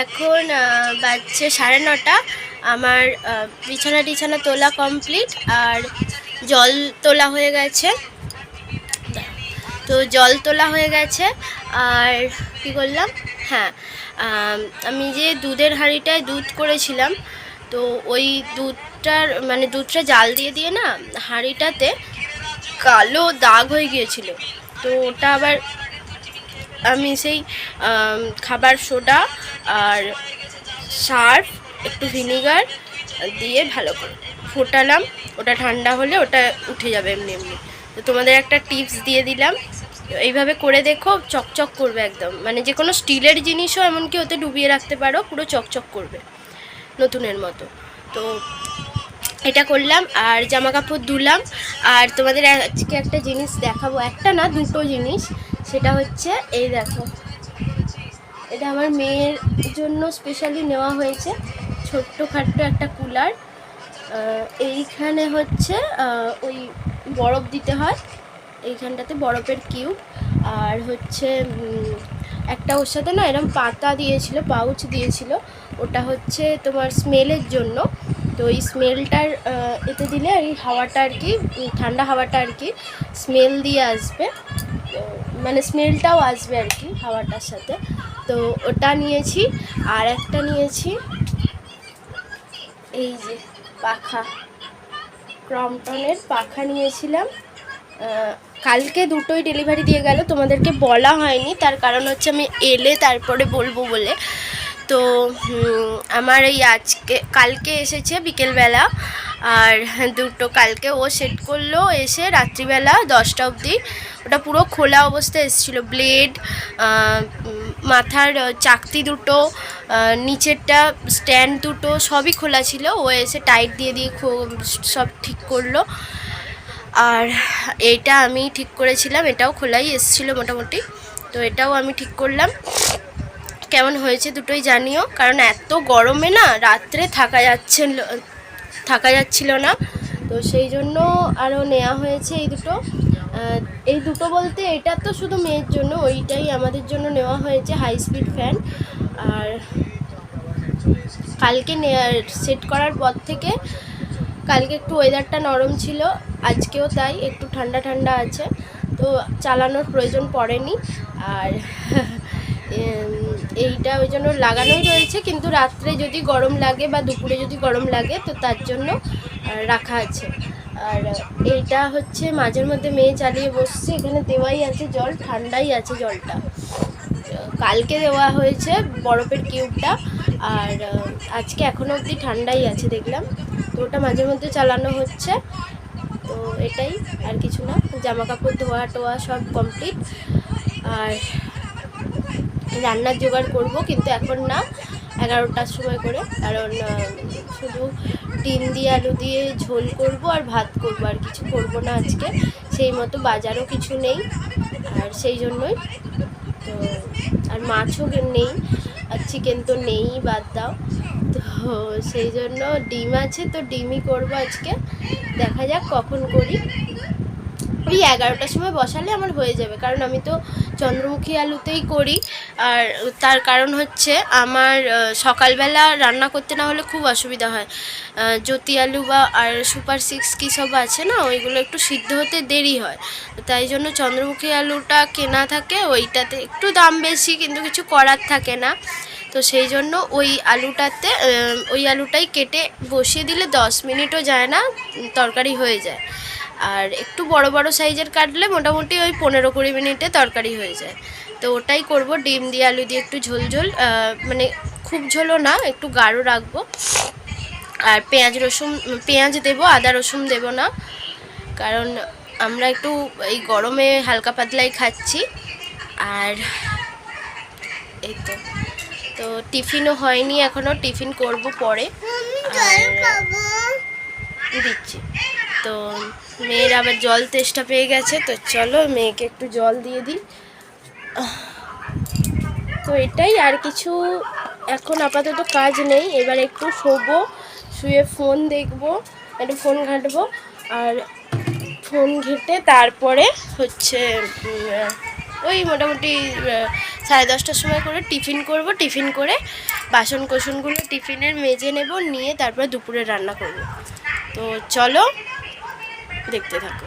এখন বাজছে সাড়ে নটা। আমার বিছানা টিছানা তোলা কমপ্লিট আর জল তোলা হয়ে গেছে। তো জল তোলা হয়ে গেছে। আর কি করলাম হ্যাঁ আমি যে দুধের হাঁড়িটায় দুধ করেছিলাম, তো ওই দুধটার মানে দুধটা জাল দিয়ে দিয়ে না, হাঁড়িটাতে কালো দাগ হয়ে গিয়েছিল। তো ওটা আবার আমি সেই খাবার সোডা আর সার্ফ, একটু ভিনিগার দিয়ে ভালো করে। ফোটালাম, ওটা ঠান্ডা হলে ওটা উঠে যাবে এমনি এমনি। তো তোমাদের একটা টিপস দিয়ে দিলাম। এইভাবে করে দেখো, চকচক করবে একদম। মানে যে কোনো স্টিলের জিনিসও এমনকি ওতে ডুবিয়ে রাখতে পারো, পুরো চকচক করবে নতুনের মতো। তো এটা করলাম, আর জামা কাপড় ধুলাম। আর তোমাদের আজকে একটা জিনিস দেখাবো। একটা না, দুটো জিনিস। সেটা হচ্ছে, এই দেখো। এটা আমার মেয়ের জন্য স্পেশালি নেওয়া হয়েছে ছোট্ট একটা কুলার। এইখানে হচ্ছে ওই বরফ দিতে হয়, এইখানটাতে বরফের কিউব। আর হচ্ছে একটা ওর সাথে না এরকম পাতা দিয়েছিল, পাউচ দিয়েছিল, ওটা হচ্ছে তোমার স্মেলের জন্য। তো ওই স্মেলটার এতে দিলে এই হাওয়াটা আর কি ঠান্ডা হাওয়াটা আর কি, স্মেল দিয়ে আসবে। মানে স্মেলটাও আসবে আর কি হাওয়াটার সাথে। তো ওটা নিয়েছি, আর একটা নিয়েছি এই যে পাখা। ক্রমটনের পাখা নিয়েছিলাম। কালকে দুটোই ডেলিভারি দিয়ে গেল, তোমাদেরকে বলা হয়নি, তার কারণ হচ্ছে আমি এলে তারপরে বলব বলে। তো আমার এই আজকে, কালকে এসেছে বিকেলবেলা। আর দুটো কালকে ও সেট করল এসে রাত্রিবেলা দশটা অবধি। ওটা পুরো খোলা অবস্থায় এসেছিল। ব্লেড মাথার চাকতি দুটো নিচেরটা স্ট্যান্ড দুটো সবই খোলা ছিল। ও এসে টাইট দিয়ে দিয়ে সব ঠিক করল। আর এইটা আমি ঠিক করেছিলাম। এটাও খোলাই এসেছিল মোটামুটি। তো এটাও আমি ঠিক করলাম। কেমন হয়েছে দুটোই জানিও। কারণ এত গরমে না রাত্রে থাকা যাচ্ছে থাকা যাচ্ছিল না। তো সেই জন্য আরও নেওয়া হয়েছে এই দুটো। এই দুটো বলতে এটা তো শুধু মেয়ের জন্য, ওইটাই আমাদের জন্য নেওয়া হয়েছে হাই স্পিড ফ্যান আর কালকে সেট করার পর থেকে কালকে একটু ওয়েদারটা নরম ছিল, আজকেও তাই, একটু ঠান্ডা ঠান্ডা আছে। তো চালানোর প্রয়োজন পড়েনি। আর এইটা ওই জন্য লাগানোই রয়েছে, কিন্তু রাত্রে যদি গরম লাগে বা দুপুরে যদি গরম লাগে, তো তার জন্য রাখা আছে। আর এইটা হচ্ছে মাঝের মধ্যে মেয়ে চালিয়ে বসছে, এখানে দেওয়াই আছে জল, ঠান্ডাই আছে জলটা। কালকে দেওয়া হয়েছে বরফের কিউবটা, আর আজকে এখনও অবধি ঠান্ডাই আছে, দেখলাম। তো ওটা মাঝে মধ্যে চালানো হচ্ছে, তো এটাই, আর কিছু না। জামা কাপড় ধোয়া টোয়া সব কমপ্লিট আর রান্নার জোগাড় করব, কিন্তু এখন না, এগারোটার সময় করে। কারণ শুধু ডিম দিয়ে, আলু দিয়ে ঝোল করব আর ভাত করব, আর কিছু করব না আজকে। সেই মতো বাজারও কিছু নেই, আর সেই জন্যই তো, আর মাছও নেই, আর চিকেন তো নেই, বাদ দাও। তো সেই জন্য ডিম আছে, তো ডিমই করব আজকে। দেখা যাক কখন করি। ওই এগারোটার সময় বসালে আমার হয়ে যাবে, কারণ আমি তো চন্দ্রমুখী আলুতেই করি। আর তার কারণ হচ্ছে আমার সকালবেলা রান্না করতে না হলে খুব অসুবিধা হয়। জ্যোতি আলু বা আর সুপার সিক্স কী সব আছে না, ওইগুলো একটু সিদ্ধ হতে দেরি হয়। তাই জন্য চন্দ্রমুখী আলুটা কেনা থাকে, ওইটাতে একটু দাম বেশি কিন্তু কিছু করার থাকে না। তো সেই জন্য ওই আলুটাতে ওই আলুটাই কেটে বসিয়ে দিলে দশ মিনিটও যায় না, তরকারি হয়ে যায়। আর একটু বড় বড় সাইজের কাটলে মোটামুটি ওই পনেরো কুড়ি মিনিটে তরকারি হয়ে যায়। তো ওটাই করব ডিম দিয়ে আলু দিয়ে একটু ঝোল ঝোল মানে খুব ঝোলও না একটু গাঢ় রাখব। আর পেঁয়াজ রসুন পেঁয়াজ দেবো আদা রসুন দেবো না কারণ আমরা একটু এই গরমে হালকা পাতলাই খাচ্ছি। আর এই তো তো টিফিনও হয়নি এখনও টিফিন করব পরে। আর দিচ্ছি। তো মেয়ের আবার জল তেষ্টা পেয়ে গেছে, তো চলো মেয়েকে একটু জল দিয়ে দিই। তো এটাই আর কিছু এখন আপাতত কাজ নেই। এবার একটু শোবো, শুয়ে ফোন দেখব, একটু ফোন ঘাঁটবো আর ফোন ঘেঁটে তারপরে হচ্ছে ওই মোটামুটি সাড়ে দশটার সময় করে টিফিন করব। টিফিন করে বাসন কোসনগুলো টিফিনের মেজে নেব, নিয়ে তারপর দুপুরে রান্না করব। তো চলো দেখতে থাকো।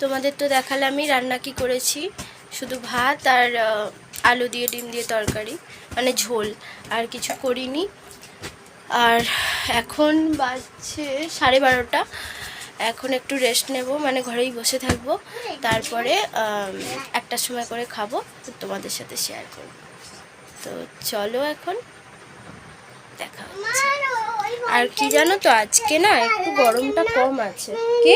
তোমাদের তো দেখালে আমি রান্না কি করেছি? শুধু ভাত আর আলু দিয়ে ডিম দিয়ে তরকারি মানে ঝোল আর কিছু করিনি। আর এখন বাজছে সাড়ে বারোটা। এখন একটু রেস্ট নেব মানে ঘরেই বসে থাকব। তারপরে আম, একটার সময় করে খাব তোমাদের সাথে শেয়ার করব। তো চলো এখন দেখা আর কি জানো তো আজকে না একটু গরমটা কম আছে। কি?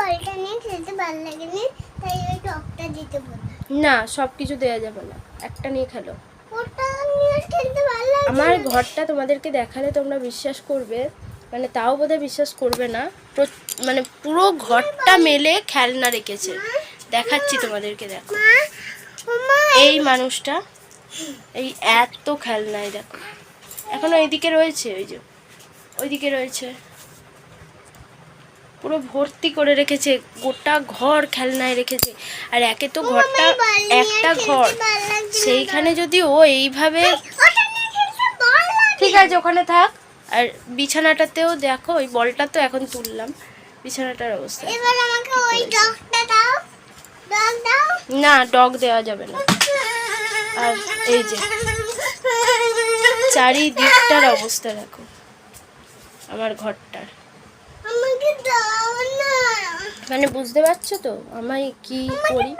বলটা নিয়ে খেলতে ভালো লাগে না তাই ওই টকটা দিতে বললাম না সব কিছু দেওয়া যাবে না একটা নিয়ে খেলো। ওটা নিয়ে খেলতে ভালো লাগে আমার ঘরটা তোমাদেরকে দেখালে তোমরা বিশ্বাস করবে মানে তাও বোধহয় বিশ্বাস করবে না মানে পুরো ঘরটা মেলে খেলনা রেখেছে। দেখাচ্ছি তোমাদেরকে দেখো। এই মানুষটা এই এত খেলনায় দেখো। এখনও এইদিকে রয়েছে ওই যে ওইদিকে রয়েছে। পুরো ভর্তি করে রেখেছে গোটা ঘর খেলনায় রেখেছে। আর একে তো ঘরটা একটা ঘর। সেইখানে যদি ও এইভাবে ঠিক আছে ওখানে থাক। আর বিছানাটাতেও দেখো ওই বলটা তো এখন তুললাম। বিছানাটার অবস্থা। এবার আমাকে ওই ডগটা দাও। ডগ দাও। না ডগ দেওয়া যাবে না। আর এই যে চারিদিকটার অবস্থা দেখো আমার ঘরটার। মানে বুঝতে পারছ তো? আমি কি করি?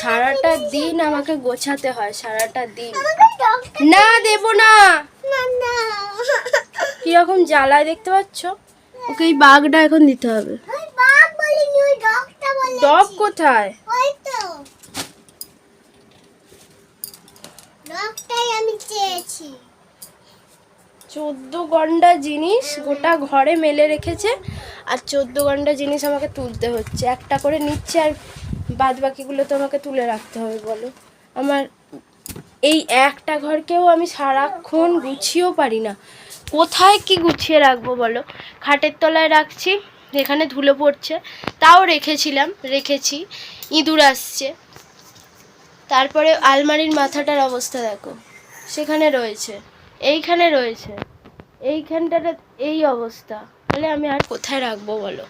সারাটা দিন আমাকে গোছাতে হয় সারাটা দিন। না দেব না। কীরকম জ্বালায় দেখতে পাচ্ছ? ওকে এই বাঘটা এখন দিতে হবে। ডগ কোথায়? আমি চেয়েছি। চোদ্দ গন্ডা জিনিস গোটা ঘরে মেলে রেখেছে, আর চোদ্দ গন্ডা জিনিস আমাকে তুলতে হচ্ছে। একটা করে নিচ্ছে আর বাদ বাকিগুলো তো আমাকে তুলে রাখতে হবে, বলো। আমার এই একটা ঘরকেও আমি সারাক্ষণ গুছিয়েও পারি না। কোথায় কি গুছিয়ে রাখব, বলো? খাটের তলায় রাখছি, এখানে ধুলো পড়ছে, তাও রেখেছিলাম, রেখেছি, ইঁদুর আসছে। তারপরে আলমারির মাথাটার অবস্থা দেখো, সেখানে রয়েছে। এইখানে রয়েছে। এইখানটাতে এই অবস্থা। তাহলে আমি আর কোথায় রাখব বলো?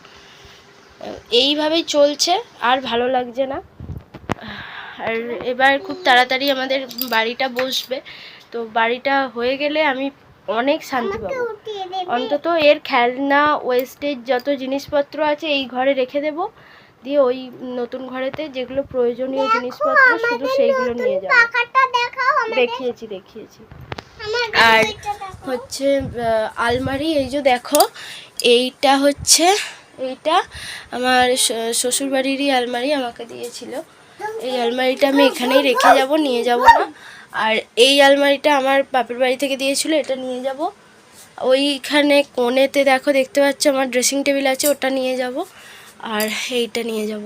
এইভাবেই চলছে আর ভালো লাগছে না। আর এবার খুব তাড়াতাড়ি আমাদের বাড়িটা বসবে। তো বাড়িটা হয়ে গেলে আমি অনেক শান্তি পাবো। অন্তত এর খেলনা ওয়েস্টেজ যত জিনিসপত্র আছে এই ঘরে রেখে দেব। দিয়ে ওই নতুন ঘরেতে যেগুলো প্রয়োজনীয় জিনিসপত্র শুধু সেইগুলো নিয়ে যাব। দেখিয়েছি দেখিয়েছি। আর হচ্ছে আলমারি এই যে দেখো এইটা হচ্ছে এইটা আমার শ্বশুরবাড়িরই আলমারি আমাকে দিয়েছিল। এই আলমারিটা আমি এখানেই রেখে যাব নিয়ে যাব না। আর এই আলমারিটা আমার বাপের বাড়ি থেকে দিয়েছিল এটা নিয়ে যাব। ওইখানে কোণেতে দেখো দেখতে পাচ্ছ আমার ড্রেসিং টেবিল আছে ওটা নিয়ে যাব। আর এইটা নিয়ে যাব।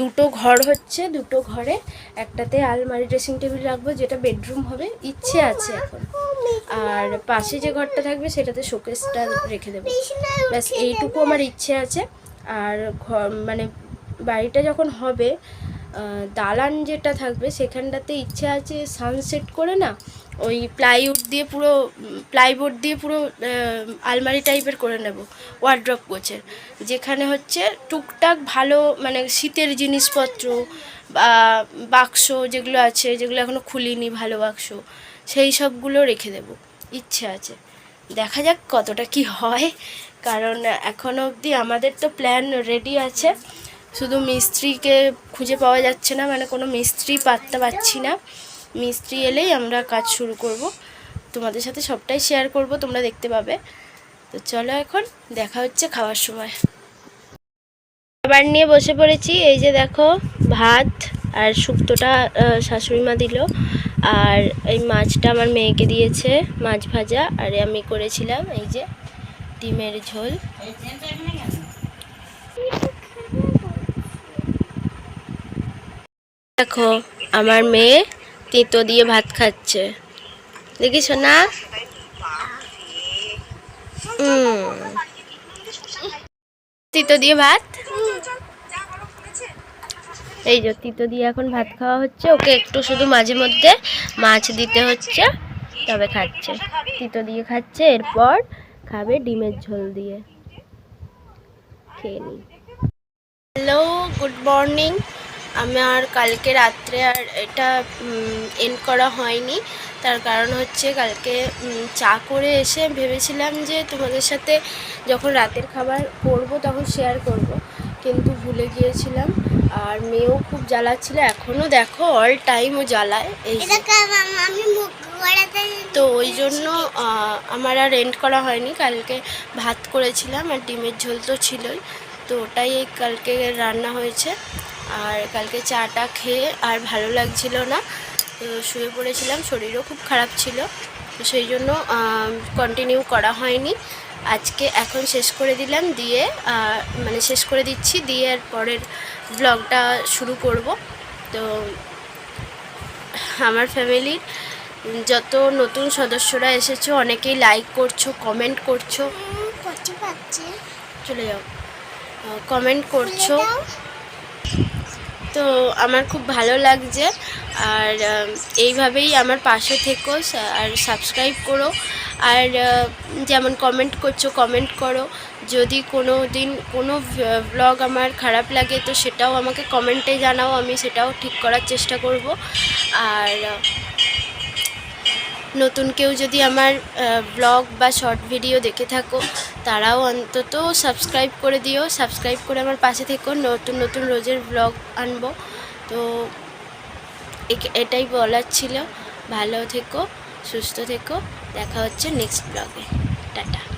দুটো ঘর হচ্ছে, দুটো ঘরে। একটাতে আলমারি ড্রেসিং টেবিল রাখব, যেটা বেডরুম হবে। ইচ্ছে আছে এখন। আর পাশে যে ঘরটা থাকবে, সেটাতে শোকেসটা রেখে দেবো। ব্যাস, এইটুকু আমার ইচ্ছে আছে। আর ঘর মানে বাড়িটা যখন হবে দালান যেটা থাকবে, সেখানটাতে ইচ্ছে আছে সানসেট করে না ওই প্লাইউড দিয়ে পুরো প্লাইবোর্ড দিয়ে পুরো আলমারি টাইপের করে নেব ওয়ার্ড্রপ গোছের। যেখানে হচ্ছে টুকটাক ভালো মানে শীতের জিনিসপত্র বা বাক্স যেগুলো আছে, যেগুলো এখনও খুলিনি ভালো বাক্স, সেই সবগুলো রেখে দেব। ইচ্ছে আছে। দেখা যাক কতটা কি হয়, কারণ এখনও অবধি আমাদের তো প্ল্যান রেডি আছে। শুধু মিস্ত্রিকে খুঁজে পাওয়া যাচ্ছে না মানে কোনো মিস্ত্রি পাত্তা পাচ্ছি না। মিস্ত্রি এলেই আমরা কাজ শুরু করব। তোমাদের সাথে সবটাই শেয়ার করব, তোমরা দেখতে পাবে। তো চলো এখন দেখা হচ্ছে খাওয়ার সময়। খাবার নিয়ে বসে পড়েছি, এই যে দেখো ভাত আর শুক্তোটা শাশুড়ি মা দিল। আর এই মাছটা আমার মেয়েকে দিয়েছে, মাছ ভাজা। আর আমি করেছিলাম এই যে ডিমের ঝোল। দেখো, আমার মেয়ে তেঁতো দিয়ে ভাত খাচ্ছে। দেখিস না? তিতো দিয়ে ভাত? এই যে তিতো দিয়ে এখন ভাত খাওয়া হচ্ছে। ওকে একটু শুধু মাঝে মধ্যে মাছ দিতে হচ্ছে, তবে খাচ্ছে। তিতো দিয়ে খাচ্ছে, এরপর খাবে ডিমের ঝোল দিয়ে। খেয়ে নিই হ্যালো গুড মর্নিং আমার কালকে রাত্রে আর এটা এন্ড করা হয়নি। তার কারণ হচ্ছে কালকে চা করে এসে ভেবেছিলাম যে তোমাদের সাথে যখন রাতের খাবার করব তখন শেয়ার করব। কিন্তু ভুলে গিয়েছিলাম। আর মেয়েও খুব জ্বালাচ্ছিল। এখনও দেখো অল টাইম ও জ্বালায়। এই তো ওই জন্য আমার আর এন্ড করা হয়নি। কালকে ভাত করেছিলাম আর ডিমের ঝোল তো ছিলই। তো ওটাই এই কালকে রান্না হয়েছে। আর কালকে চাটা খেয়ে আর ভালো লাগছিল না। তো শুয়ে পড়েছিলাম শরীরও খুব খারাপ ছিল। তো সেই জন্য কন্টিনিউ করা হয়নি। আজকে এখন শেষ করে দিলাম দিয়ে মানে শেষ করে দিচ্ছি দিয়ে আর পরের ব্লগটা শুরু করব। তো আমার ফ্যামিলির যত নতুন সদস্যরা এসেছ অনেকেই লাইক করছ কমেন্ট করছ। চলে যাও। কমেন্ট করছ। তো আমার খুব ভালো লাগছে। আর এইভাবেই আমার পাশে থেকো আর সাবস্ক্রাইব করো। আর যেমন কমেন্ট করছ কমেন্ট করো। যদি কোনো দিন কোনো ব্লগ আমার খারাপ লাগে, তো সেটাও আমাকে কমেন্টে জানাও, আমি সেটাও ঠিক করার চেষ্টা করব। আর, নতুন কেউ যদি আমার ব্লগ বা শর্ট ভিডিও দেখে থাকো তারাও অন্তত সাবস্ক্রাইব করে দিও। সাবস্ক্রাইব করে আমার পাশে থেকো। নতুন নতুন রোজের ব্লগ আনব। তো এটাই বলার ছিল। ভালো থেকো, সুস্থ থেকো। দেখা হচ্ছে নেক্সট ব্লগে টাটা।